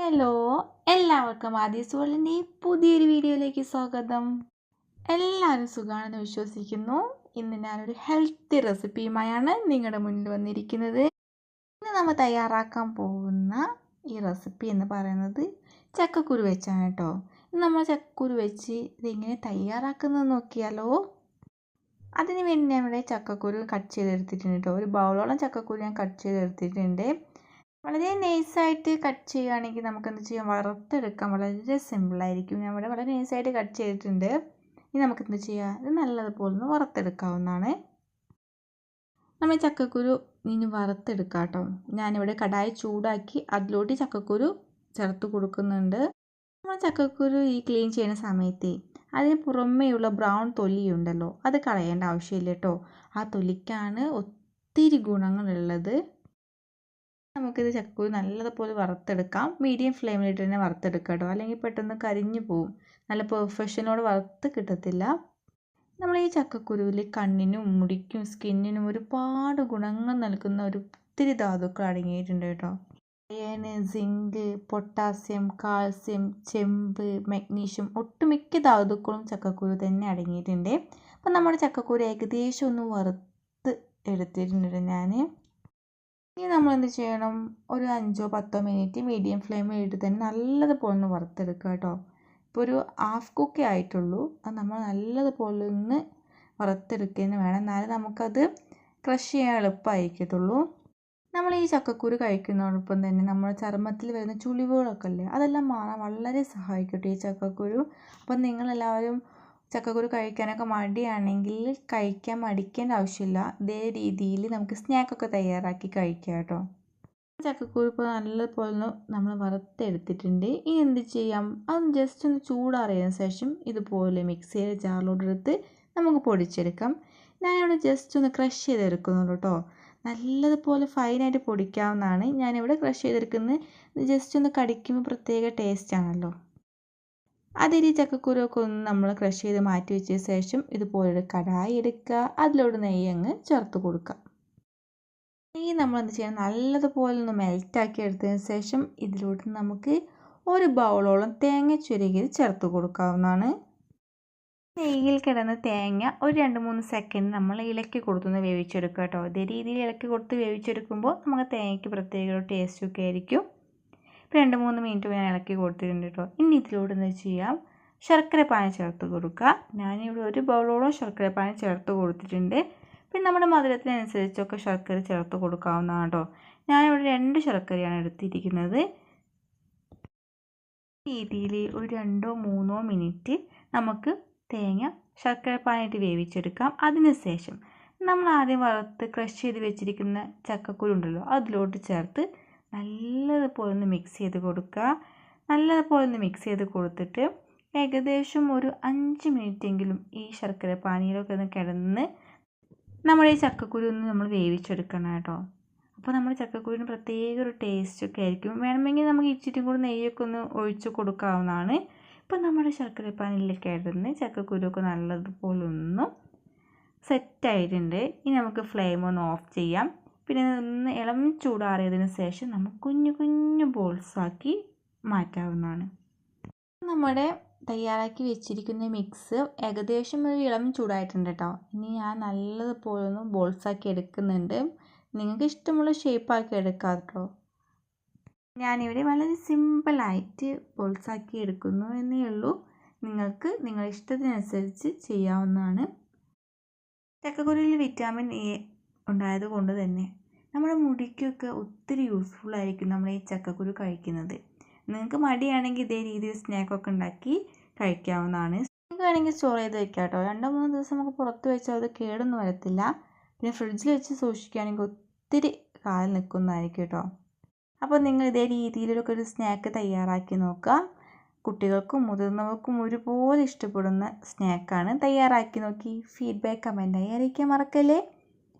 Hello എല്ലാവർക്കും ആദ്യ വേൾഡിന്റെ പുതിയൊരു വീഡിയോയിലേക്ക് സ്വാഗതം. എല്ലാവരും സുഖമാണെന്ന് വിശ്വസിക്കുന്നു. ഇന്ന് ഞാനൊരു ഹെൽത്തി റെസിപ്പിയുമായാണ് നിങ്ങളുടെ മുന്നിൽ വന്നിരിക്കുന്നത്. ഇന്ന് നമ്മൾ തയ്യാറാക്കാൻ പോകുന്ന ഈ റെസിപ്പി എന്ന് പറയുന്നത് ചക്കക്കുരു വെച്ചാണ് കേട്ടോ. നമ്മൾ ചക്കക്കുരു വെച്ച് ഇതെങ്ങനെ തയ്യാറാക്കുന്നത് നോക്കിയാലോ? അതിന് വേണ്ടി ഞാൻ ഇവിടെ ചക്കക്കുരു കട്ട് ചെയ്തെടുത്തിട്ടുണ്ട് കേട്ടോ. ഒരു ബൗളോളം ചക്കക്കുരു ഞാൻ കട്ട് ചെയ്തെടുത്തിട്ടുണ്ട്. വളരെ നൈസായിട്ട് കട്ട് ചെയ്യുകയാണെങ്കിൽ നമുക്ക് എന്ത് ചെയ്യാം? വറുത്തെടുക്കാം. വളരെ സിമ്പിളായിരിക്കും ഞാൻ ഇവിടെ വളരെ നൈസായിട്ട് കട്ട് ചെയ്തിട്ടുണ്ട്. ഇനി നമുക്ക് എന്ത് ചെയ്യാം? ഇത് നല്ലതുപോലെ ഒന്ന് വറുത്തെടുക്കാവുന്നതാണ്. നമ്മൾ ചക്കക്കുരു ഇനി വറുത്തെടുക്കാം കേട്ടോ. ഞാനിവിടെ കടായി ചൂടാക്കി അതിലോട്ട് ചക്കക്കുരു ചേർത്ത് കൊടുക്കുന്നുണ്ട്. നമ്മൾ ചക്കക്കുരു ഈ ക്ലീൻ ചെയ്യുന്ന സമയത്ത് അതിന് പുറമേയുള്ള ബ്രൗൺ തൊലിയുണ്ടല്ലോ. അത് കളയേണ്ട ആവശ്യമില്ല കേട്ടോ. ആ തൊലിക്കാണ് ഒത്തിരി ഗുണങ്ങളുള്ളത്. നമുക്കിത് ചക്കക്കുരു നല്ലതുപോലെ വറുത്തെടുക്കാം. മീഡിയം ഫ്ലെയിമിലിട്ട് തന്നെ വറുത്തെടുക്കാം കേട്ടോ. അല്ലെങ്കിൽ പെട്ടെന്ന് കരിഞ്ഞു പോവും. നല്ല പെർഫെക്ഷനോട് വറുത്ത് കിട്ടത്തില്ല. നമ്മൾ ഈ ചക്കക്കുരുവിൽ കണ്ണിനും മുടിക്കും സ്കിന്നിനും ഒരുപാട് ഗുണങ്ങൾ നൽകുന്ന ഒരു ഒത്തിരി ധാതുക്കൾ അടങ്ങിയിട്ടുണ്ട് കേട്ടോ. അയേണ് സിങ്ക് പൊട്ടാസ്യം കാൽസ്യം ചെമ്പ് മഗ്നീഷ്യം ഒട്ടുമിക്ക ധാതുക്കളും ചക്കക്കുരു തന്നെ അടങ്ങിയിട്ടുണ്ട്. അപ്പം നമ്മുടെ ചക്കക്കുരു ഏകദേശം ഒന്ന് വറുത്ത് എടുത്തിട്ടുണ്ട് ഞാൻ ഇനി നമ്മൾ എന്ത് ചെയ്യണം? ഒരു അഞ്ചോ പത്തോ മിനിറ്റ് മീഡിയം ഫ്ലെയിമിൽ ഇട്ട് തന്നെ നല്ലതുപോലെ ഒന്ന് വറുത്തെടുക്കുക കേട്ടോ. ഇപ്പോൾ ഒരു ഹാഫ് കുക്കേ ആയിട്ടുള്ളൂ. അത് നമ്മൾ നല്ലതുപോലെ ഒന്ന് വറുത്തെടുക്കുകയെന്ന് വേണം. എന്നാലേ നമുക്കത് ക്രഷ് ചെയ്യാൻ എളുപ്പമായിരിക്കത്തുള്ളൂ നമ്മൾ ഈ ചക്കക്കുരു കഴിക്കുന്നതോടൊപ്പം തന്നെ നമ്മുടെ ചർമ്മത്തിൽ വരുന്ന ചുളിവുകളൊക്കെ അല്ലേ അതെല്ലാം മാറാൻ വളരെ സഹായിക്കട്ടെ ഈ ചക്കക്കുരു അപ്പം നിങ്ങളെല്ലാവരും ചക്കക്കുരു കഴിക്കാനൊക്കെ മടിയാണെങ്കിൽ കഴിക്കാൻ മടിക്കേണ്ട ആവശ്യമില്ല. ഇതേ രീതിയിൽ നമുക്ക് സ്നാക്കൊക്കെ തയ്യാറാക്കി കഴിക്കാം കേട്ടോ. ചക്കക്കുരു ഇപ്പോൾ നല്ലപോലെ നമ്മൾ വറുത്തെടുത്തിട്ടുണ്ട്. ഇനി എന്ത് ചെയ്യാം? അത് ജസ്റ്റ് ഒന്ന് ചൂടാറിയതിന് ശേഷം ഇതുപോലെ മിക്സിയുടെ ജാറിലോട്ട് എടുത്ത് നമുക്ക് പൊടിച്ചെടുക്കാം. ഞാനിവിടെ ജസ്റ്റ് ഒന്ന് ക്രഷ് ചെയ്തെടുക്കുന്നുള്ളൂ കേട്ടോ. നല്ലതുപോലെ ഫൈനായിട്ട് പൊടിക്കാവുന്നതാണ്. ഞാനിവിടെ ക്രഷ് ചെയ്തെടുക്കുന്നത്. ജസ്റ്റ് ഒന്ന് കടിക്കുമ്പോൾ പ്രത്യേക ടേസ്റ്റ് ആണല്ലോ. അതിരി ചക്കക്കുരുവൊക്കെ ഒന്ന് നമ്മൾ ക്രഷ് ചെയ്ത് മാറ്റി വെച്ച ശേഷം ഇതുപോലൊരു കടായി എടുക്കുക അതിലോട്ട് നെയ്യ് അങ്ങ് ചേർത്ത് കൊടുക്കുക നെയ്യ് നമ്മൾ എന്ത് ചെയ്യണം? നല്ലതുപോലെ ഒന്ന് മെൽറ്റാക്കി എടുത്തതിന് ശേഷം ഇതിലോട്ട് നമുക്ക് ഒരു ബൗളോളം തേങ്ങ ചുരുകിയത് ചേർത്ത് കൊടുക്കാവുന്നതാണ്. നെയ്യിൽ കിടന്ന തേങ്ങ ഒരു രണ്ട് മൂന്ന് സെക്കൻഡ് നമ്മൾ ഇളക്കി കൊടുത്തൊന്ന് വേവിച്ചെടുക്കുക കേട്ടോ. ഇതേ രീതിയിൽ ഇളക്കി കൊടുത്ത് വേവിച്ചെടുക്കുമ്പോൾ നമുക്ക് തേങ്ങയ്ക്ക് പ്രത്യേക ഒരു ടേസ്റ്റൊക്കെ ആയിരിക്കും. ഇപ്പോൾ രണ്ട് മൂന്ന് മിനിറ്റ് ഞാൻ ഇളക്കി കൊടുത്തിട്ടുണ്ട് കേട്ടോ ഇനി ഇതിലൂടെ എന്താ ചെയ്യാം? ശർക്കര പാനി ചേർത്ത് കൊടുക്കുക. ഞാനിവിടെ ഒരു ബൗളോളം ശർക്കര പാനി ചേർത്ത് കൊടുത്തിട്ടുണ്ട്. പിന്നെ നമ്മുടെ മധുരത്തിനനുസരിച്ചൊക്കെ ശർക്കര ചേർത്ത് കൊടുക്കാവുന്നതാണ് കേട്ടോ ഞാനിവിടെ രണ്ട് ശർക്കരയാണ് എടുത്തിരിക്കുന്നത്. രീതിയിൽ ഒരു രണ്ടോ മൂന്നോ മിനിറ്റ് നമുക്ക് തേങ്ങ ശർക്കര പാനിയിട്ട് വേവിച്ചെടുക്കാം. അതിനുശേഷം നമ്മൾ ആദ്യം വറുത്ത് ക്രഷ് ചെയ്ത് വെച്ചിരിക്കുന്ന ചക്കക്കുരുണ്ടല്ലോ അതിലോട്ട് ചേർത്ത് നല്ലതുപോലെ ഒന്ന് മിക്സ് ചെയ്ത് കൊടുക്കുക. നല്ലതുപോലെ ഒന്ന് മിക്സ് ചെയ്ത് കൊടുത്തിട്ട് ഏകദേശം ഒരു അഞ്ച് മിനിറ്റെങ്കിലും ഈ ശർക്കര പാനീയിലൊക്കെ ഒന്ന് കിടന്ന് നമ്മുടെ ഈ ചക്കക്കുരു ഒന്ന് നമ്മൾ വേവിച്ചെടുക്കണം കേട്ടോ. അപ്പോൾ നമ്മുടെ ചക്കക്കുരുവിന് പ്രത്യേക ഒരു ടേസ്റ്റൊക്കെ ആയിരിക്കും. വേണമെങ്കിൽ നമുക്ക് ഇച്ചിരി കൂടി നെയ്യൊക്കെ ഒന്ന് ഒഴിച്ച് കൊടുക്കാവുന്നതാണ്. ഇപ്പം നമ്മുടെ ശർക്കര പാനിയിൽ കിടന്ന് ചക്കക്കുരുവൊക്കെ നല്ലതുപോലെ ഒന്ന് സെറ്റായിട്ടുണ്ട് ഇനി നമുക്ക് ഫ്ലെയിം ഒന്ന് ഓഫ് ചെയ്യാം. പിന്നെ ഒന്ന് ഇളം ചൂടാറിയതിന് ശേഷം നമുക്ക് കുഞ്ഞു കുഞ്ഞു ബോൾസാക്കി മാറ്റാവുന്നതാണ്. നമ്മുടെ തയ്യാറാക്കി വെച്ചിരിക്കുന്ന മിക്സ് ഏകദേശം ഒരു ഇളം ചൂടായിട്ടുണ്ട് കേട്ടോ ഇനി ഞാൻ നല്ലതുപോലെ ഒന്ന് ബോൾസാക്കി എടുക്കുന്നുണ്ട്. നിങ്ങൾക്ക് ഇഷ്ടമുള്ള ഷേപ്പാക്കി എടുക്കാം കേട്ടോ ഞാനിവിടെ വളരെ സിമ്പിളായിട്ട് ബോൾസാക്കി എടുക്കുന്നു എന്നേ ഉള്ളൂ. നിങ്ങൾക്ക് നിങ്ങളുടെ ഇഷ്ടത്തിനനുസരിച്ച് ചെയ്യാവുന്നതാണ്. ചക്കക്കുരുവിൽ വിറ്റാമിൻ എ ഉണ്ടായത് കൊണ്ട് തന്നെ നമ്മുടെ മുടിക്കൊക്കെ ഒത്തിരി ആയിരിക്കും നമ്മൾ ഈ ചക്കക്കുരു കഴിക്കുന്നത്. നിങ്ങൾക്ക് മടിയാണെങ്കിൽ ഇതേ രീതിയിൽ സ്നാക്കൊക്കെ ഉണ്ടാക്കി കഴിക്കാവുന്നതാണ്. നിങ്ങൾക്ക് വേണമെങ്കിൽ സ്റ്റോർ ചെയ്ത് വെക്കാം കേട്ടോ. രണ്ടോ മൂന്നോ ദിവസം നമുക്ക് പുറത്ത് വെച്ചാൽ അത് കേടൊന്നും വരത്തില്ല. പിന്നെ ഫ്രിഡ്ജിൽ വെച്ച് സൂക്ഷിക്കുകയാണെങ്കിൽ ഒത്തിരി കാലം നിൽക്കുന്നതായിരിക്കും കേട്ടോ. അപ്പോൾ നിങ്ങൾ ഇതേ രീതിയിലൊക്കെ ഒരു സ്നാക്ക് തയ്യാറാക്കി നോക്കുക. കുട്ടികൾക്കും മുതിർന്നവർക്കും ഒരുപോലെ ഇഷ്ടപ്പെടുന്ന സ്നാക്കാണ് തയ്യാറാക്കി നോക്കി. ഫീഡ്ബാക്ക് കമന്റായി അറിയിക്കാൻ മറക്കല്ലേ?